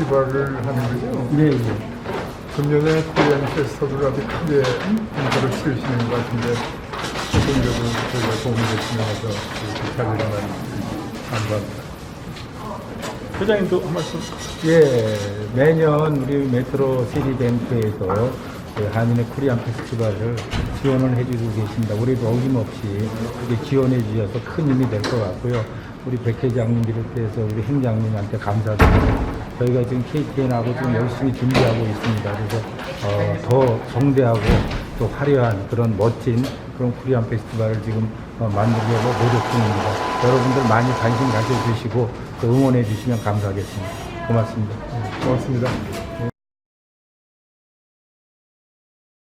페스티벌을 하는 거죠? 네, 네. 금년에 코리안 페스터블 아주 크게 행사를 치르시는 것 같은데 조금 적으로 저희가 도움을 주시면서 그 자리를 많이 감사합니다. 회장님도 한 말씀. 예, 매년 우리 메트로 시리뱅크에서 그 한인의 코리안 페스티벌을 지원을 해주고 계십니다. 올해도 어김없이 지원해 주셔서 큰 힘이 될 것 같고요. 우리 백 회장님 비롯해서 우리 행장님한테 감사드리고 저희가 지금 KTN하고 좀 열심히 준비하고 있습니다. 그래서 어, 더 성대하고 또 화려한 그런 멋진 그런 코리안 페스티벌을 지금 어, 만들려고 노력 중입니다. 여러분들 많이 관심 가져주시고 또 응원해 주시면 감사하겠습니다. 고맙습니다. 고맙습니다.